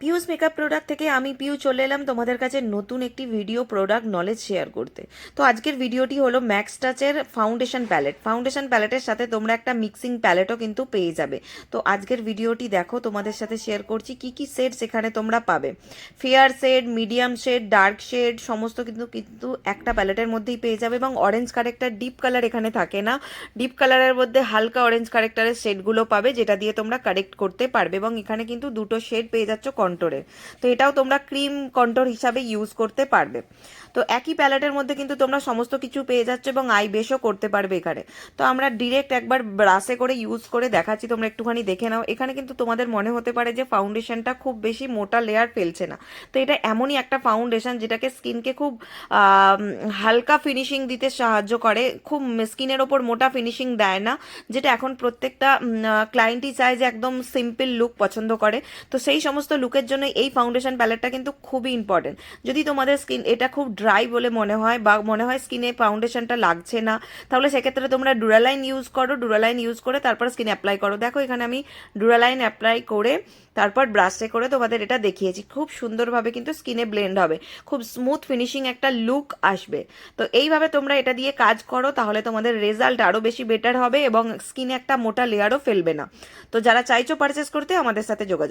পিউস makeup product থেকে আমি পিউ চলে এলাম তোমাদের কাছে নতুন একটি ভিডিও প্রোডাক্ট নলেজ শেয়ার করতে। তো আজকের ভিডিওটি হলো ম্যাক্স টাচের ফাউন্ডেশন প্যালেট ফাউন্ডেশন প্যালেটের সাথে তোমরা একটা মিক্সিং প্যালেটও কিন্তু পেয়ে যাবে। তো আজকের ভিডিওটি দেখো, তোমাদের সাথে শেয়ার করছি কি কি শেডস এখানে তোমরা পাবে। Fair shade medium shade dark shade সমস্ত কিন্তু কিন্তু একটা প্যালেটের মধ্যেই পেয়ে যাবে এবং অরেঞ্জ কারেক্টার ডিপ কালার এখানে থাকে না। ডিপ কালারের মধ্যে হালকা অরেঞ্জ কারেক্টারের শেডগুলো পাবে, যেটা দিয়ে তোমরা কারেক্ট করতে পারবে এবং এখানে কিন্তু দুটো শেড পেয়ে যাচ্ছ কন্টোরের তো এটাও তোমরা ক্রিম কন্টোর হিসাবে ইউজ করতে পারবে। তো একই প্যালেটের মধ্যে কিন্তু তোমরা সমস্ত কিছু পেয়ে যাচ্ছ এবং আই বেশও করতে পারবে এখানে। তো আমরা ডিরেক্ট একবার ব্রাশে করে ইউজ করে দেখাচ্ছি, তোমরা একটুখানি দেখে নাও। এখানে কিন্তু তোমাদের মনে হতে পারে যে ফাউন্ডেশনটা খুব বেশি মোটা লেয়ার ফেলছে না। তো এটা এমনই একটা ফাউন্ডেশন যেটাকে স্কিনকে খুব হালকা ফিনিশিং দিতে সাহায্য করে। খুব স্কিনের ওপর মোটা ফিনিশিং দেয় না, যেটা এখন প্রত্যেকটা ক্লায়েন্টই চায় যে একদম সিম্পল লুক পছন্দ করে। তো সেই সমস্ত লুকের জন্য এই ফাউন্ডেশন প্যালেটটা কিন্তু খুবই ইম্পর্টেন্ট যদি তোমাদের স্কিন এটা খুব ড্রাই বলে মনে হয় বা মনে হয় স্কিনে ফাউন্ডেশনটা লাগছে না, তাহলে সেক্ষেত্রে তোমরা ডুরালাইন ইউজ করো ডুরালাইন ইউজ করে তারপর স্কিনে অ্যাপ্লাই করো। দেখো এখানে আমি ডুরালাইন অ্যাপ্লাই করে তারপর ব্রাশে করে তোমাদের এটা দেখিয়েছি। খুব সুন্দরভাবে কিন্তু স্কিনে ব্লেন্ড হবে। খুব স্মুথ ফিনিশিং একটা লুক আসবে। তো এইভাবে তোমরা এটা দিয়ে কাজ করো, তাহলে তোমাদের রেজাল্ট আরও বেশি বেটার হবে এবং স্কিনে একটা মোটা লেয়ারও ফেলবে না। তো যারা চাইছো পারচেস করতে, আমাদের সাথে যোগাযোগ